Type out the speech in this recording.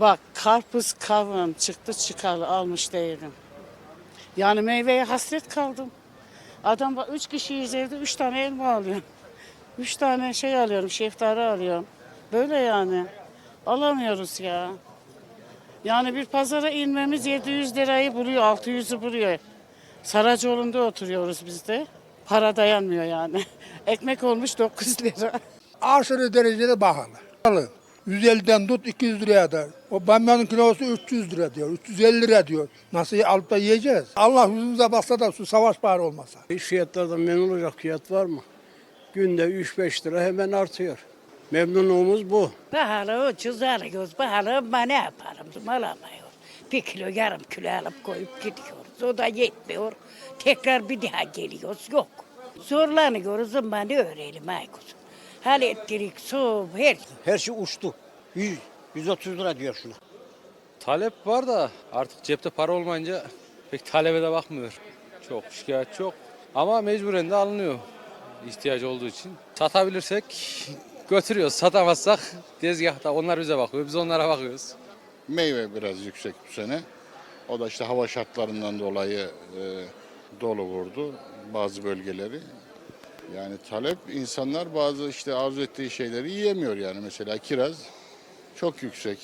Bak karpuz kavun çıktı çıkalı almış değilim. Yani meyveye hasret kaldım. Adam bak üç kişiyiz evde üç tane elma alıyorum. Üç tane şey alıyorum şeftali alıyorum. Böyle yani. Alamıyoruz ya. Yani bir pazara inmemiz 700 lirayı buluyor, 600'ü buluyor. Saracoğlu'nda oturuyoruz biz de. Para dayanmıyor yani. Ekmek olmuş 9 lira. aşırı derecede pahalı. Pahalı. 150'den tut 200 liraya da. O bamyanın kilosu 300 lira diyor, 350 lira diyor. Nasıl alıp da yiyeceğiz? Allah yüzümüze baksa da şu savaş bari olmasa. İş fiyatlardan memnun olacak fiyat var mı? Günde 3-5 lira hemen artıyor. Memnunluğumuz bu. Pahalı ucuz alıyoruz. Pahalı ama ne yapalım alamıyoruz. Bir kilo yarım kilo alıp koyup gidiyoruz. O da yetmiyor. Tekrar bir daha geliyoruz. Yok. Zorlanıyoruz ama ne öğrenelim Aykut. Hal ettirik, su, her Her şey uçtu. 100, 130 lira diyor şuna. Talep var da artık cepte para olmayınca pek talebe de bakmıyor. Çok şikayet çok ama mecburen de alınıyor ihtiyacı olduğu için. Satabilirsek götürüyoruz. Satamazsak tezgahta onlar bize bakıyor. Biz onlara bakıyoruz. Meyve biraz yüksek bu sene. O da işte hava şartlarından dolayı e, dolu vurdu bazı bölgeleri. Yani talep insanlar bazı işte arzu ettiği şeyleri yiyemiyor yani mesela kiraz çok yüksek.